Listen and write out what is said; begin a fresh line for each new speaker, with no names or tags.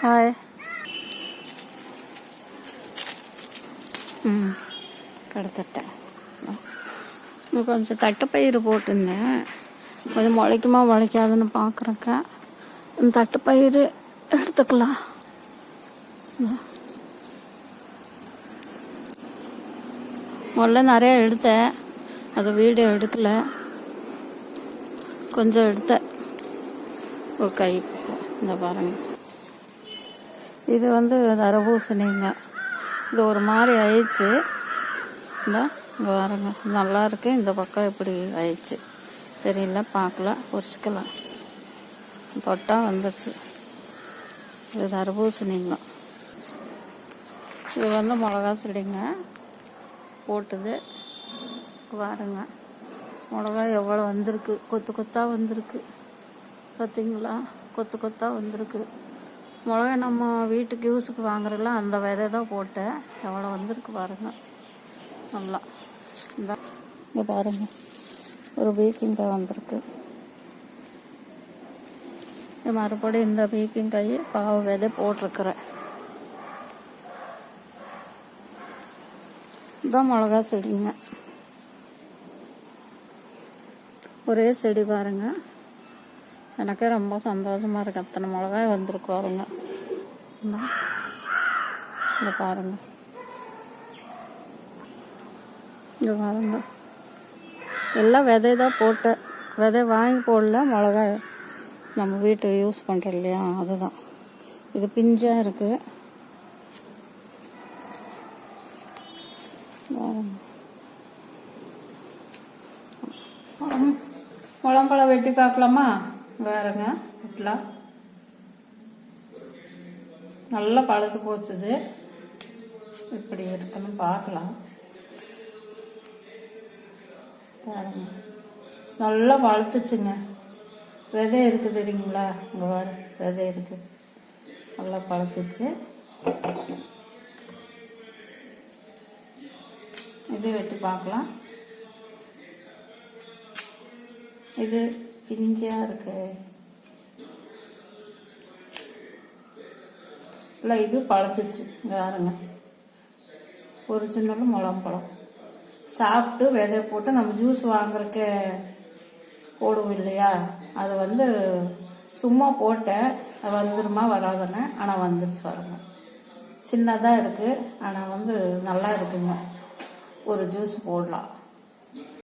Hi ம் கடத்திட்டேன் கொஞ்சம் தட்டுப்பயிறு போட்டிருந்தேன் கொஞ்சம் முளைக்குமா முளைக்காதுன்னு பார்க்குறேக்க இந்த தட்டுப்பயிறு எடுத்துக்கலாம் முதல்ல நிறைய எடுத்தேன் அது வீடியோ எடுக்கல கொஞ்சம் எடுத்தேன் ஒரு கை இந்த பாருங்க இது வந்து தரபூசணிங்க. இது ஒரு மாதிரி ஆயிடுச்சு. இந்த இங்கே வரங்க நல்லா இருக்கு. இந்த பக்கம் இப்படி ஆயிடுச்சு. தெரியல பார்க்கல. பொறிச்சிக்கலாம் தொட்டா வந்துடுச்சு இது தரபூசணிங்க. இது வந்து மிளகா செடிங்க. போட்டுது. பாருங்க. மிளகா எவ்வளோ வந்திருக்கு. கொத்து கொத்தாக வந்திருக்கு. பார்த்தீங்களா கொத்து கொத்தாக வந்திருக்கு. மிளகா நம்ம வீட்டுக்கு யூஸுக்கு வாங்குறதுல அந்த விதை தான் போட்டேன். எவ்வளோ வந்திருக்கு பாருங்கள் நல்லா. இந்த இங்கே பாருங்கள் ஒரு பீக்கிங்காய் வந்திருக்கு. மறுபடியும் இந்த பீக்கிங்காய் பாவ விதை போட்டிருக்கிறேன். இதான் மிளகா செடிங்க. ஒரே செடி பாருங்கள் எனக்கே ரொம்ப சந்தோஷமா இருக்கு. அத்தனை மிளகாய் வந்திருக்கு பாருங்க. இந்த. பாருங்க. இங்க பாருங்க. எல்லாம் விதை தான் போட்டேன். விதை வாங்கி போடல மிளகாய் நம்ம வீட்டு யூஸ் பண்ணுறோம் இல்லையா? அதுதான். இது பிஞ்சாக இருக்குது முழம்பழம் வெட்டி பார்க்கலாமா? பாருங்க புட்லாம் நல்லா பழுத்து போச்சுது. இப்படி எடுத்தணும் பார்க்கலாம். பாருங்க. நல்லா பழுத்துச்சுங்க. விதை இருக்குது தெரியுங்களா? இங்கே வர விதை இருக்கு. நல்லா பழுத்துச்சு. இது வெட்டி பார்க்கலாம். இது பிஞ்சியா இருக்கு. இல்லை இது பழத்துச்சு. இங்க பாருங்க. ஒரு சின்ன சாப்பிட்டு விதை போட்டு நம்ம ஜூஸ் வாங்குறக்கே போடுவோம் இல்லையா? அது வந்து சும்மா போட்டேன். அது வந்துருமா வராதுன்னு. ஆனால் வந்துருச்சு பாருங்க. சின்னதாக இருக்குது ஆனால் வந்து நல்லா இருக்குங்க. ஒரு ஜூஸ் போடலாம்.